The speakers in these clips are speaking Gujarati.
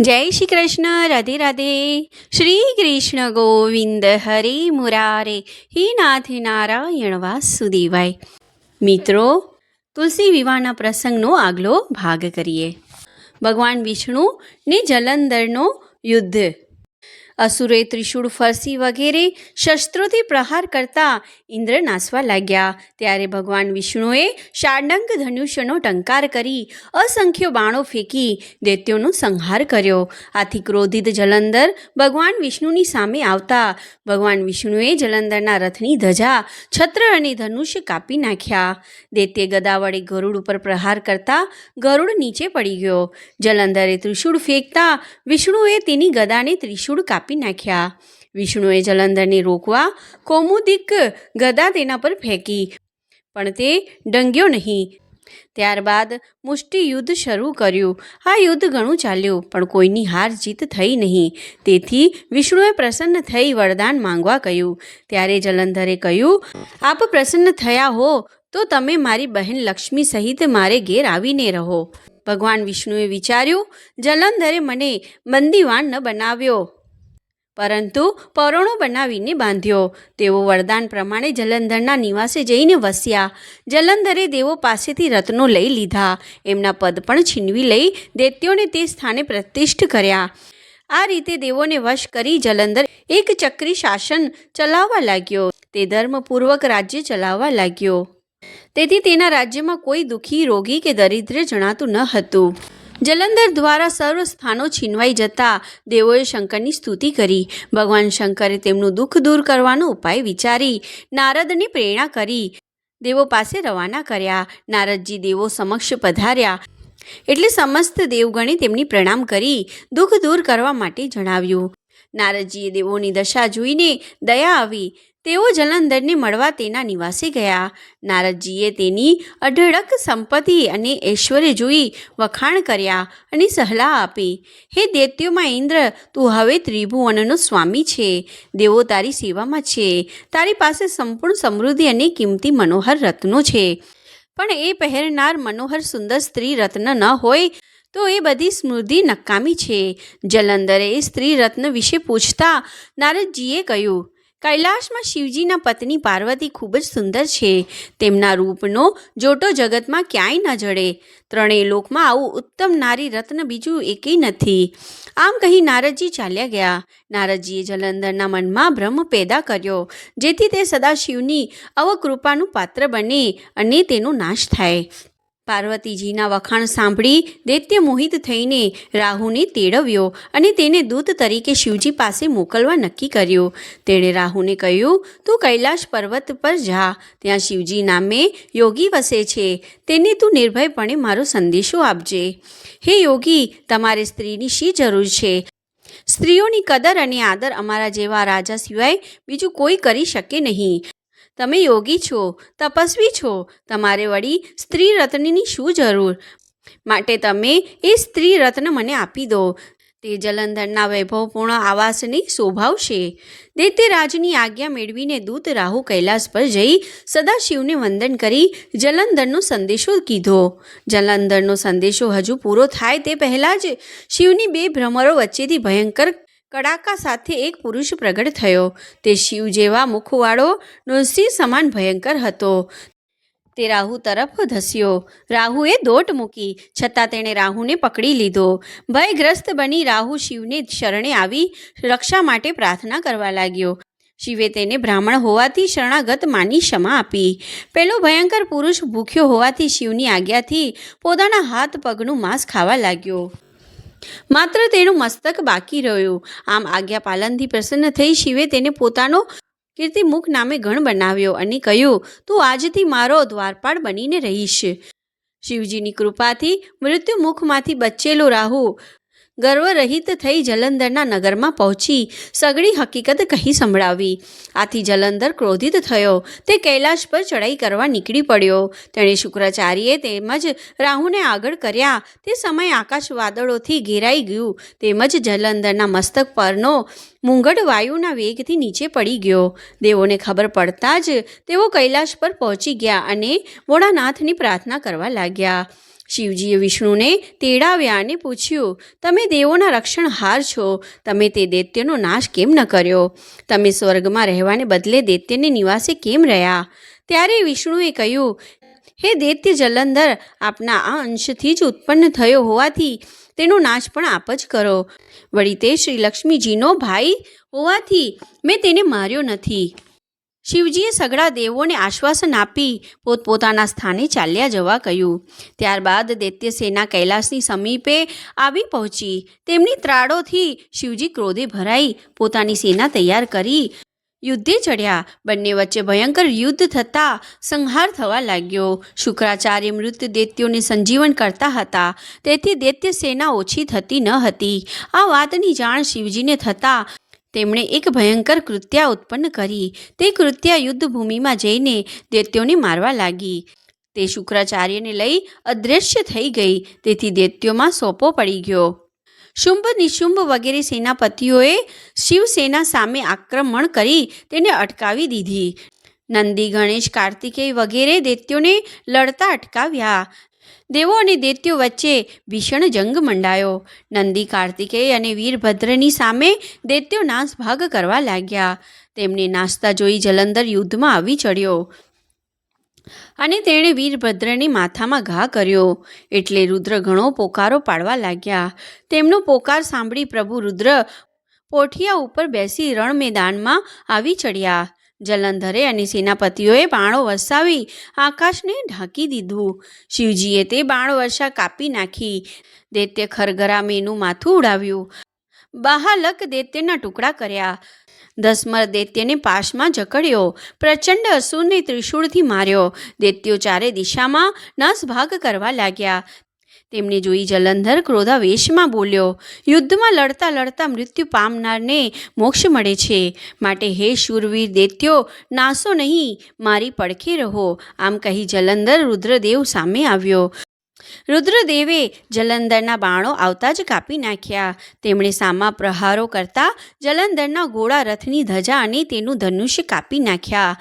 જય શ્રી કૃષ્ણ, રાધે રાધે. શ્રી કૃષ્ણ ગોવિંદ હરે મુરારે, હે નાથ નારાયણ વાસુદેવાય. મિત્રો, તુલસી વિવાહના પ્રસંગનો આગલો ભાગ કરીએ. ભગવાન વિષ્ણુ ને જલંધરનો યુદ્ધ અસુરે ત્રિશૂળ ફરસી વગેરે શસ્ત્રોથી પ્રહાર કરતા ઇન્દ્ર નાસવા લાગ્યા. ત્યારે ભગવાન વિષ્ણુએ શાડંક ધનુષ્યનો ટંકાર કરી અસંખ્ય બાણો ફેંકી દૈત્યોનો સંહાર કર્યો. આથી ક્રોધિત જલંધર ભગવાન વિષ્ણુની સામે આવતા ભગવાન વિષ્ણુએ જલંધરના રથની ધજા, છત્ર અને ધનુષ્ય કાપી નાખ્યા. દૈત્ય ગદા વડે ગરુડ ઉપર પ્રહાર કરતા ગરુડ નીચે પડી ગયો. જલંધરે ત્રિશૂળ ફેંકતા વિષ્ણુએ તેની ગદાને ત્રિશૂળ કાપી નાખ્યા. વિષ્ણુએ જલંધરને રોકવા કૌમુદિક ગદા તેના પર ફેંકી. પણ તે ડંગ્યો નહીં. ત્યારબાદ મુષ્ટિ યુદ્ધ શરૂ કર્યું. આ યુદ્ધ ઘણું ચાલ્યું, પણ કોઈની હાર જીત થઈ નહીં. તેથી વિષ્ણુએ પ્રસન્ન થઈ વરદાન માંગવા કહ્યું. ત્યારે જલંધરે કહ્યું, આપ પ્રસન્ન થયા હો, તો તમે મારી બહેન લક્ષ્મી સહિત મારે ઘેર આવીને રહો. ભગવાન વિષ્ણુએ વિચાર્યું, જલંધરે મને બંદીવાન ન બનાવ્યો. પરંતુ પરોણો બનાવીને બાંધ્યો. તેઓ વરદાન પ્રમાણે જલંધરના નિવાસે જઈને વસ્યા. જલંધરે દેવો પાસેથી રત્નો લઈ લીધા. એમના પદ પણ છીનવી લઈ દૈત્યોને તે સ્થાને પ્રતિષ્ઠ કર્યા. આ રીતે દેવોને વશ કરી જલંધર એક ચક્રી શાસન ચલાવવા લાગ્યો. તે ધર્મપૂર્વક રાજ્ય ચલાવવા લાગ્યો. તેથી તેના રાજ્યમાં કોઈ દુઃખી, રોગી કે દરિદ્ર જણાતું ન હતું. જલંધર દ્વારા સર્વ સ્થાનો છીનવાઈ જતા દેવોએ શંકરની સ્તુતિ કરી. ભગવાન શંકરે તેમનું દુઃખ દૂર કરવાનો ઉપાય વિચારી, નારદને પ્રેરણા કરી. દેવો પાસે રવાના કર્યા. નારદજી દેવો સમક્ષ પધાર્યા. એટલે સમસ્ત દેવગણે તેમની પ્રણામ કરી, દુઃખ દૂર કરવા માટે જણાવ્યું. નારદજીએ દેવોની દશા જોઈને દયા આવી. તેઓ જલંધરને મળવા તેના નિવાસી ગયા. નારદજીએ તેની અઢળક સંપત્તિ અને ઐશ્વર્ય જોઈ વખાણ કર્યા અને સલાહ આપી. હે દૈત્યોમાં ઇન્દ્ર, તું હવે ત્રિભુવનનો સ્વામી છે. દેવો તારી સેવામાં છે. તારી પાસે સંપૂર્ણ સમૃદ્ધિ અને કિંમતી મનોહર રત્નો છે. પણ એ પહેરનાર મનોહર સુંદર સ્ત્રી રત્ન ન હોય તો એ બધી સ્મૃતિ નકામી છે. જલંધરે એ સ્ત્રી રત્ન વિશે પૂછતા નારદજીએ કહ્યું કૈલાશમાં શિવજીના પત્ની પાર્વતી ખૂબ જ સુંદર છે. તેમના રૂપનો જોટો જગતમાં ક્યાંય ન જડે. ત્રણેય લોકમાં આવું ઉત્તમ નારી રત્ન બીજું એકેય નથી. આમ કહી નારદજી ચાલ્યા ગયા. નારદજીએ જલંધરના મનમાં ભ્રમ પેદા કર્યો, જેથી તે સદાશિવની અવકૃપાનું પાત્ર બને અને તેનો નાશ થાય. પાર્વતીજીના વખાણ સાંભળી દૈત્ય મોહિત થઈને રાહુને તેડવ્યો અને તેને દૂત તરીકે શિવજી પાસે મોકલવા નક્કી કર્યું. તેણે રાહુને કહ્યું, તું કૈલાશ પર્વત પર જા. ત્યાં શિવજી નામે યોગી વસે છે. તેને તું નિર્ભયપણે મારો સંદેશો આપજે. હે યોગી, તમારે સ્ત્રીની શી જરૂર છે? સ્ત્રીઓની કદર અને આદર અમારા જેવા રાજા સિવાય બીજું કોઈ કરી શકે નહીં. તમે યોગી છો, તપસ્વી છો, તમારે વળી સ્ત્રી રત્નની શું જરૂર? માટે તમે એ સ્ત્રી રત્ન મને આપી દો. તે જલંધરના વૈભવપૂર્ણ આવાસને શોભાવશે. દૈત્યરાજની આજ્ઞા મેળવીને દૂત રાહુ કૈલાસ પર જઈ સદાશિવને વંદન કરી જલંધરનો સંદેશો કીધો. જલંધરનો સંદેશો હજુ પૂરો થાય તે પહેલાં જ શિવની બે ભ્રમરો વચ્ચેથી ભયંકર કડાકા સાથે એક પુરુષ પ્રગટ થયો. તે શિવ જેવા મુખવાળો નૃસિંહ સમાન ભયંકર હતો. તે રાહુ તરફ ધસ્યો. રાહુએ દોટ મૂકી. છતાં તેણે રાહુને પકડી લીધો. ભયગ્રસ્ત બની રાહુ શિવને શરણે આવી રક્ષા માટે પ્રાર્થના કરવા લાગ્યો. શિવે તેને બ્રાહ્મણ હોવાથી શરણાગત માની ક્ષમા આપી. પેલો ભયંકર પુરુષ ભૂખ્યો હોવાથી શિવની આજ્ઞાથી પોતાના હાથ પગનું માંસ ખાવા લાગ્યો. માત્ર તેનું મસ્તક બાકી રહ્યું. આમ આજ્ઞા પાલનથી પ્રસન્ન થઈ શિવે તેને પોતાનો કીર્તિમુખ નામે ગણ બનાવ્યો અને કહ્યું, તું આજથી મારો દ્વારપાળ બનીને રહીશ. શિવજીની કૃપાથી મૃત્યુમુખમાંથી બચેલો રાહુ ગર્વરહિત થઈ જલંધરના નગરમાં પહોંચી સગળી હકીકત કહી સંભળાવી. આથી જલંધર ક્રોધિત થયો. તે કૈલાશ પર ચડાઈ કરવા નીકળી પડ્યો. તેણે શુક્રાચાર્યએ તેમજ રાહુને આગળ કર્યા. તે સમયે આકાશ વાદળોથી ઘેરાઈ ગયું. તેમજ જલંધરના મસ્તક પરનો મુંગટ વાયુના વેગથી નીચે પડી ગયો. દેવોને ખબર પડતા જ તેઓ કૈલાશ પર પહોંચી ગયા અને ભોળાનાથની પ્રાર્થના કરવા લાગ્યા. શિવજીએ વિષ્ણુને તેડાવ્યા અને પૂછ્યું, તમે દેવોના રક્ષણહાર છો, તમે તે દૈત્યનો નાશ કેમ ન કર્યો? તમે સ્વર્ગમાં રહેવાને બદલે દૈત્યને નિવાસે કેમ રહ્યા? ત્યારે વિષ્ણુએ કહ્યું, હે દૈત્ય જલંધર, આપના આ અંશથી જ ઉત્પન્ન થયો હોવાથી તેનો નાશ પણ આપ જ કરો. વળી તે શ્રી લક્ષ્મીજીનો ભાઈ હોવાથી મેં તેને માર્યો નથી. શિવજીએ સઘળા દેવોને આશ્વાસન આપી પોતપોતાના સ્થાને ચાલ્યા જવા કહ્યું. ત્યારબાદ દૈત્યસેના કૈલાસની સમીપે આવી પહોંચી. તેમની ત્રાડોથી શિવજી ક્રોધે ભરાઈ પોતાની સેના તૈયાર કરી. યુદ્ધે ચડ્યા. બંને વચ્ચે ભયંકર યુદ્ધ થતાં સંહાર થવા લાગ્યો. શુક્રાચાર્ય મૃત દૈત્યોને સંજીવન કરતા હતા. તેથી દૈત્ય સેના ઓછી થતી ન હતી. આ વાતની જાણ શિવજીને થતાં તેમણે એક ભયંકર કૃત્યા ઉત્પન્ન કરી. તે કૃત્યા યુદ્ધભૂમિમાં જઈને દૈત્યોને મારવા લાગી. તે શુક્રાચાર્યને લઈ અદૃશ્ય થઈ ગઈ. તેથી દૈત્યોમાં સોપો પડી ગયો. શુંભ નિશુંભ વગેરે સેનાપતિઓએ શિવસેના સામે આક્રમણ કરી તેને અટકાવી દીધી. નંદી ગણેશ કાર્તિકેય વગેરે દૈત્યોને લડતા અટકાવ્યા. દેવો અને દૈત્યો વચ્ચે ભીષણ જંગ મંડાયો. નંદી કાર્તિકેય અને વીરભદ્રની સામે દૈત્યો નાસભાગ કરવા લાગ્યા. તેમને નાસ્તા જોઈ જલંધર યુદ્ધમાં આવી ચડ્યો. અને તેણે વીરભદ્રને માથામાં ઘા કર્યો. એટલે રુદ્ર ઘણો પોકારો પાડવા લાગ્યા. તેમનો પોકાર સાંભળી પ્રભુ રુદ્ર પોઠિયા ઉપર બેસી રણ મેદાનમાં આવી ચડ્યા. જલંધરે અને સેનાપતિઓએ બાણો વરસાવી આકાશને ઢાંકી દીધું. શિવજીએ તે બાણ વર્ષા કાપી નાખી. દૈત્ય ખરગરામેનું માથું ઉડાવ્યું. બાહાલક દૈત્યના ટુકડા કર્યા. દસમર દૈત્યને પાશમાં જકડ્યો. પ્રચંડ અસુરને ત્રિશૂળથી માર્યો. દૈત્યો ચારે દિશામાં નાસભાગ કરવા લાગ્યા. તેમને જોઈ જલંધર ક્રોધાવેશમાં બોલ્યો, યુદ્ધમાં લડતા લડતા મૃત્યુ પામનારને મોક્ષ મળે છે. માટે હે શૂરવીર દૈત્યો, નાસો નહીં, મારી પડખે રહો. આમ કહી જલંધર રુદ્રદેવ સામે આવ્યો. રુદ્રદેવે જલંધરના બાણો આવતા જ કાપી નાખ્યા. તેમણે સામા પ્રહારો કરતા જલંધરના ઘોડા રથની ધજા અને તેનું ધનુષ્ય કાપી નાખ્યા.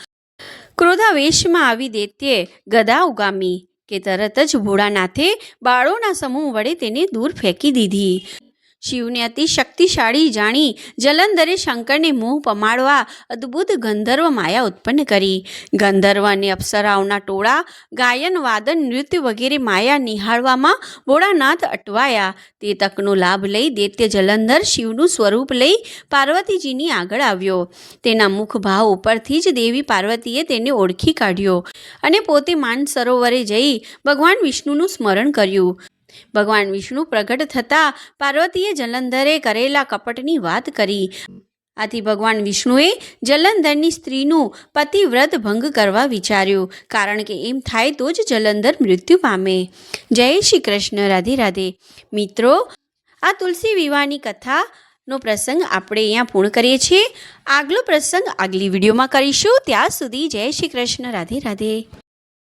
ક્રોધાવેશમાં આવી દૈત્યે ગદા ઉગામી. કે તરત જ ભોળાનાથે બાળોના સમૂહ વડે તેને દૂર ફેંકી દીધી. શિવને અતિ શક્તિશાળી જાણી જલંધરે શંકરને મોહ પમાડવા અદ્ભુત ગંધર્વ માયા ઉત્પન્ન કરી. ગંધર્વ અને અપ્સરાઓના ટોળા, ગાયન, વાદન, નૃત્ય વગેરે માયા નિહાળવામાં ભોળાનાથ અટવાયા. તે તકનો લાભ લઈ દૈત્ય જલંધર શિવનું સ્વરૂપ લઈ પાર્વતીજીની આગળ આવ્યો. તેના મુખ ભાવ ઉપરથી જ દેવી પાર્વતીએ તેને ઓળખી કાઢ્યો અને પોતે માન સરોવરે જઈ ભગવાન વિષ્ણુનું સ્મરણ કર્યું. ભગવાન વિષ્ણુ પ્રગટ થતાં પાર્વતીએ જલંધરે કરેલા કપટની વાત કરી. આથી ભગવાન વિષ્ણુએ જલંધરની સ્ત્રીનું પતિવ્રત ભંગ કરવા વિચાર્યું. કારણ કે એમ થાય તો જ જલંધર મૃત્યુ પામે. જય શ્રી કૃષ્ણ, રાધે રાધે. મિત્રો, આ તુલસી વિવાહની કથાનો પ્રસંગ આપણે અહીંયા પૂર્ણ કરીએ છીએ. આગલો પ્રસંગ આગલી વિડીયોમાં કરીશું. ત્યાં સુધી જય શ્રી કૃષ્ણ, રાધે રાધે.